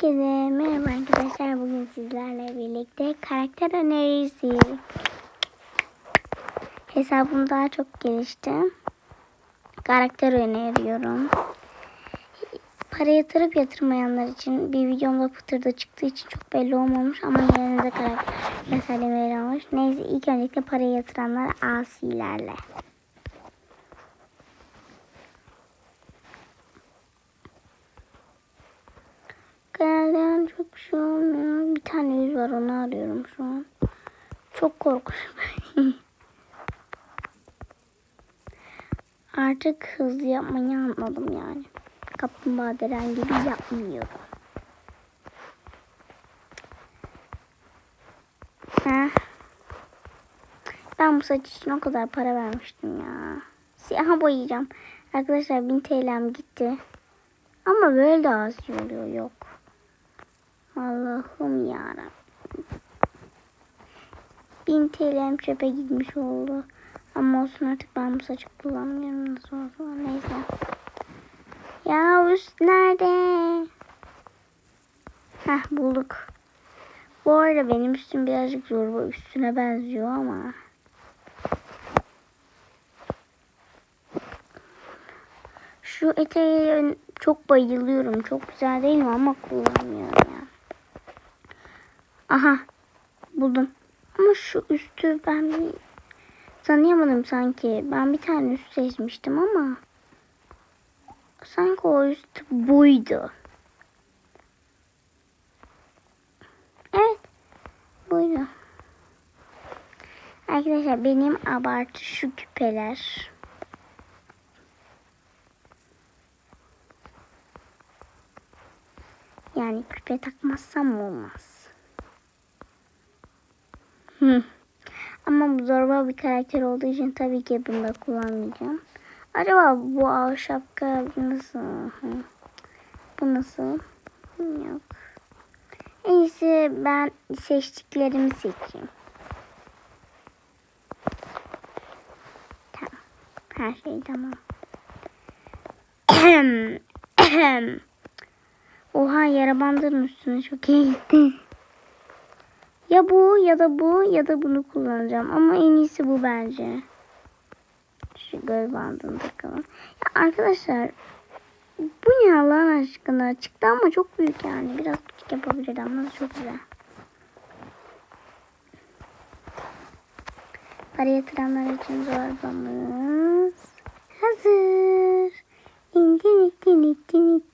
Herkese merhaba arkadaşlar. Bugün sizlerle birlikte karakter önerisi. Hesabım daha çok gelişti. Karakter öneriyorum. Para yatırıp yatırmayanlar için bir videomda pıtırda çıktığı için çok belli olmamış ama yerinize karakter meseleleri olmuş. Neyse ilk öncelikle parayı yatıranlar asilerle. Genelden çok şey olmuyor. Bir tane yüz var onu arıyorum şu an. Çok korkunç. Artık hızlı yapmayı anladım yani. Kaplumbağa deren gibi yapmıyorum. Heh. Ben bu saç için o kadar para vermiştim ya. Siyaha boyayacağım. Arkadaşlar 1000 TL'm gitti. Ama böyle de az oluyor yok. Allah'ım yarabbim. 1000 TL'm çöpe gitmiş oldu. Ama olsun artık ben bu saçı kullanmıyorum. Nasıl olsa neyse. Ya üst nerede? Heh bulduk. Bu arada benim üstüm birazcık zorba üstüne benziyor ama. Şu eteğe çok bayılıyorum. Çok güzel değil mi ama kullanmıyorum. Aha buldum. Ama şu üstü ben bir tanıyamadım sanki. Ben bir tane üst seçmiştim ama sanki o üst buydu. Evet buydu. Arkadaşlar benim abartı şu küpeler. Yani küpe takmazsam olmaz. Hı. Ama bu zorba bir karakter olduğu için tabii ki bunu da kullanmayacağım. Acaba bu av şapka nasıl? Bu nasıl? Yok. En iyisi ben seçtiklerimi seçeyim. Tamam. Her şey tamam. Oha yara bandının üstüne çok iyi gitti. Ya bu ya da bu ya da bunu kullanacağım. Ama en iyisi bu bence. Şu göz bandını takalım. Ya arkadaşlar bu ne Allah'ın aşkına çıktı ama çok büyük yani. Biraz küçük yapabilirdim ama çok güzel. Para yatıranlar için zorbamız hazır. İndin ittin ittin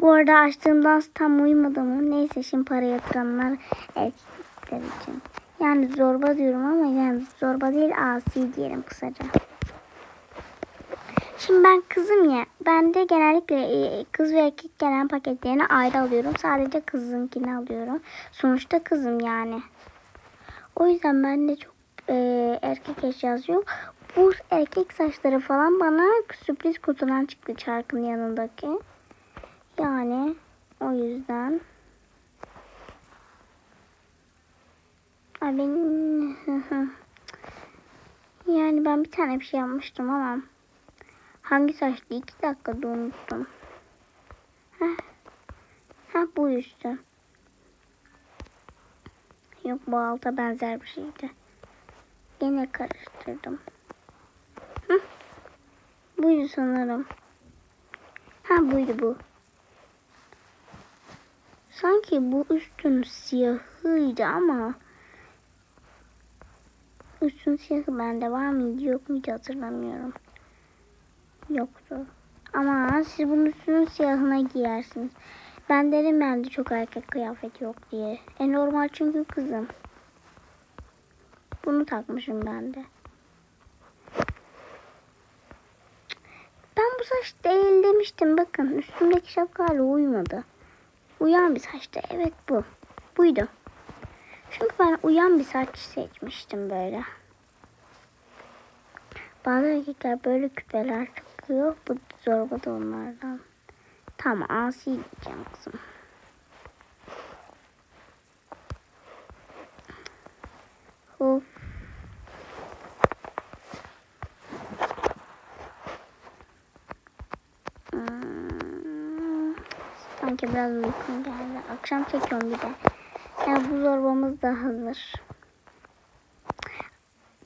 Bu arada açtığımdan tam uyumadı mı? Neyse şimdi para yatıranlar erkekler için. Yani zorba diyorum ama yani zorba değil asi diyelim kısaca. Şimdi ben kızım ya. Ben de genellikle e, kız ve erkek gelen paketlerini ayrı alıyorum. Sadece kızınkini alıyorum. Sonuçta kızım yani. O yüzden ben de çok e, erkek eşyası yok. Bu erkek saçları falan bana sürpriz kutudan çıktı çarkın yanındaki. Yani o yüzden. Ay benim... yani ben bir tane bir şey yapmıştım ama hangi saçtı? iki dakikada unuttum. Heh. Heh bu üstü. Yok bu alta benzer bir şeydi. Yine karıştırdım. Hı. Buydu sanırım. Ha buydu bu. Sanki bu üstün siyahıydı ama üstün siyahı bende var mıydı yok muydu hatırlamıyorum. Yoktu. Ama siz bunun üstünün siyahına giyersiniz. Ben derim bende çok erkek kıyafet yok diye. E normal çünkü kızım. Bunu takmışım ben de. Ben bu saç değil demiştim. Bakın üstümdeki şapkayla uymadı. Uyan bir saçtı. Evet bu. Buydu. Çünkü ben uyan bir saç seçmiştim böyle. Bazı erkekler böyle küpeler takıyor. Bu zorba da onlardan. Tamam asi diyeceğim kızım. Of. Hmm. Sanki biraz uykum geldi. Akşam çekiyorum bir de. Ya bu zorbamız da hazır.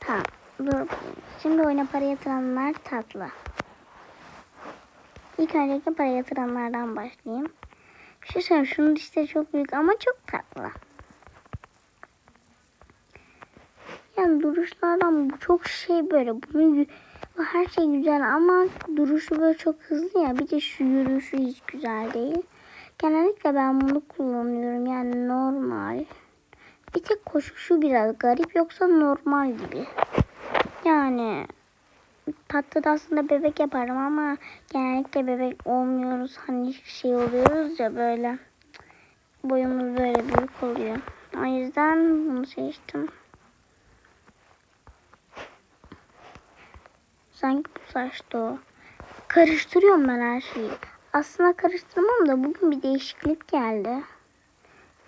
Tamam. Dur. Şimdi oyuna para yatıranlar tatlı. İlk öncelikle para yatıranlardan başlayayım. Şu söyleyeyim şunun dişleri çok büyük ama çok tatlı. Yani duruşlardan bu çok şey böyle. Bunun her şey güzel ama duruşu böyle çok hızlı ya. Bir de şu yürüyüşü hiç güzel değil. Genellikle ben bunu kullanıyorum. Yani normal. Bir tek koşuşu biraz garip yoksa normal gibi. Yani tatlı da aslında bebek yaparım ama genellikle bebek olmuyoruz. Hani şey oluyoruz ya böyle. Boyumuz böyle büyük oluyor. O yüzden bunu seçtim. Sanki bu saçta o. Karıştırıyorum ben her şeyi. Aslında karıştırmam da bugün bir değişiklik geldi.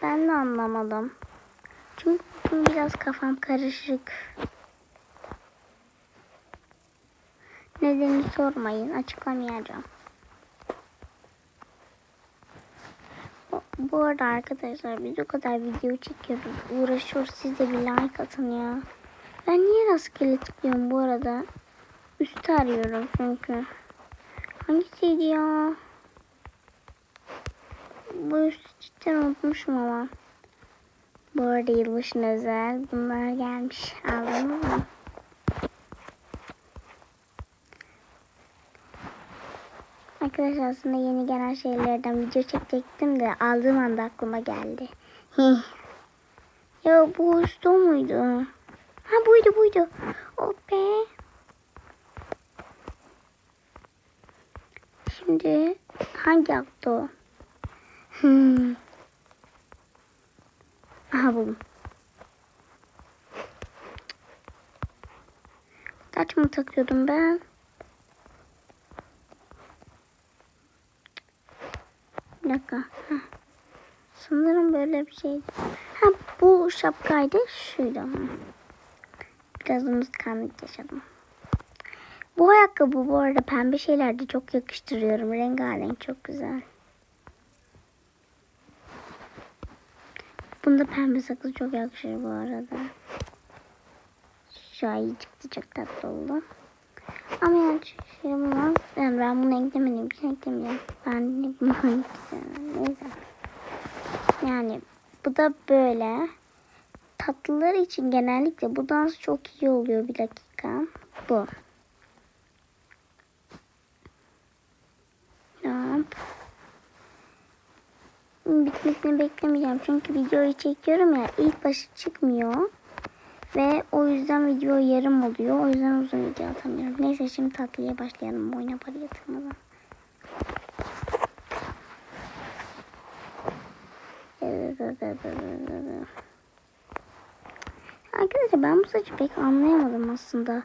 Ben de anlamadım. Çünkü bugün biraz kafam karışık. Nedenini sormayın. Açıklamayacağım. Bu- arada arkadaşlar biz o kadar video çekiyoruz. Uğraşıyoruz. Siz de bir like atın ya. Ben niye rastgele tıklıyorum bu arada? Üstü arıyorum çünkü. Hangisiydi ya? Bu üstü cidden unutmuşum ama. Bu arada yılbaşına özel bunlar gelmiş. Aldınız mı? Arkadaşlar aslında yeni gelen şeylerden video çekecektim de aldığım anda aklıma geldi. Ya bu o muydu? Ha buydu buydu. Oh be. Şimdi hangi aktı o? Hmm. Aha buldum. Taç mı takıyordum ben? Bir dakika. Heh. Sanırım böyle bir şey. Ha bu şapkaydı. Şuydu. Hı. Biraz unutkanlık yaşadım. Bu ayakkabı bu arada pembe şeylerde çok yakıştırıyorum. Rengarenk çok güzel. Bunda pembe sakız çok yakışır bu arada. Şu ay çıktı çok tatlı oldu. Ama yani şey var. Yani ben bunu eklemedim. Bir şey eklemeyeceğim. Ben de bunu ekleyeceğim. Neyse. Yani bu da böyle. Tatlılar için genellikle bu dans çok iyi oluyor. Bir dakika. Bu. Bitmesini beklemeyeceğim. Çünkü videoyu çekiyorum ya. ilk başı çıkmıyor. Ve o yüzden video yarım oluyor. O yüzden uzun video atamıyorum. Neyse şimdi tatlıya başlayalım. Oyuna para yatırmadan. Arkadaşlar ben bu saçı pek anlayamadım aslında.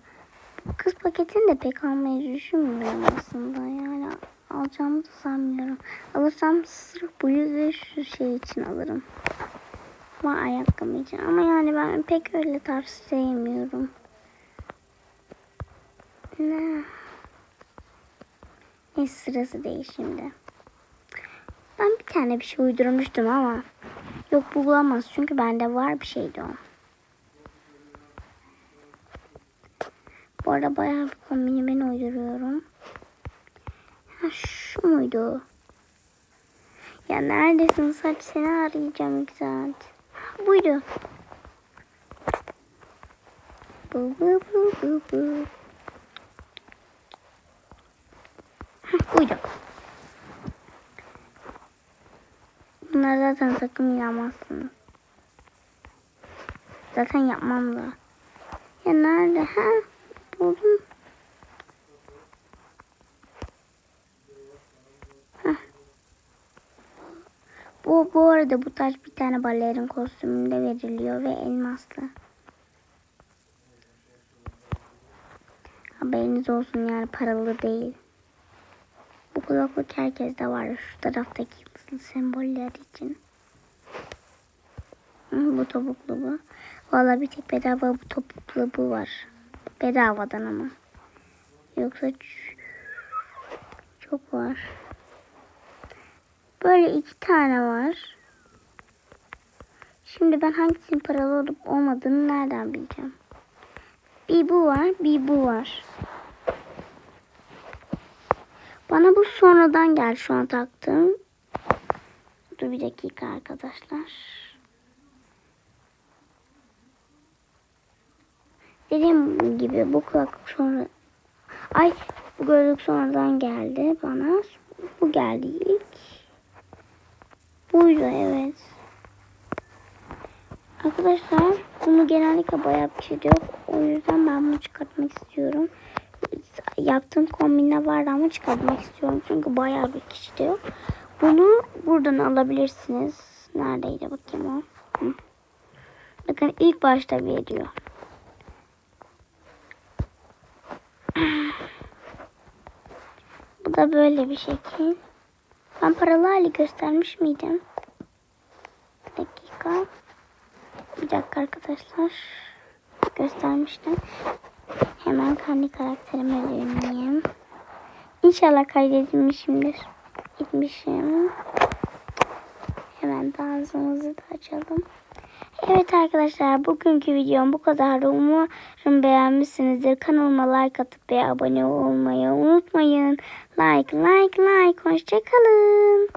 Kız paketini de pek almayı düşünmüyorum aslında. Yani alacağımı da sanmıyorum. Alırsam sırf bu yüz ve şu şey için alırım. Ama ayakkabı için. Ama yani ben pek öyle tarz sevmiyorum. Ne? Ne sırası değil şimdi. Ben bir tane bir şey uydurmuştum ama yok bu bulamaz çünkü bende var bir şeydi o. Bu arada bayağı bir kombini ben uyduruyorum. Şu muydu? Ya neredesin saç seni arayacağım ilk saat. Buydu. Bu bu bu bu bu. Buydu. Bunlar zaten sakın yapmazsınız. Zaten yapmam da. Ya nerede? Ha? Buldum. Bu, bu arada bu taş bir tane balerin kostümünde veriliyor ve elmaslı. Haberiniz olsun yani paralı değil. Bu kulaklık herkeste var. Şu taraftaki yıldızlı semboller için. Bu topuklu bu. Valla bir tek bedava bu topuklu bu var. Bedavadan ama. Yoksa çok var. Böyle iki tane var. Şimdi ben hangisinin paralı olup olmadığını nereden bileceğim? Bir bu var, bir bu var. Bana bu sonradan gel şu an taktım. Dur bir dakika arkadaşlar. Dediğim gibi bu kulaklık sonra... Ay bu gözlük sonradan geldi bana. Bu geldi ilk. Buydu evet. Arkadaşlar bunu genellikle bayağı bir şey yok. O yüzden ben bunu çıkartmak istiyorum. Yaptığım kombinle vardı ama çıkartmak istiyorum. Çünkü bayağı bir kişi diyor. Bunu buradan alabilirsiniz. Neredeydi bakayım o. Bakın ilk başta veriyor. Bu da böyle bir şekil. Ben paralı hali göstermiş miydim? Bir dakika. Bir dakika arkadaşlar. Göstermiştim. Hemen kendi karakterime döneyim. İnşallah kaydedilmişimdir. Gitmişim. Hemen dansımızı da açalım. Evet arkadaşlar bugünkü videom bu kadar. Umarım beğenmişsinizdir. Kanalıma like atıp ve abone olmayı unutmayın. Like like like. Hoşçakalın.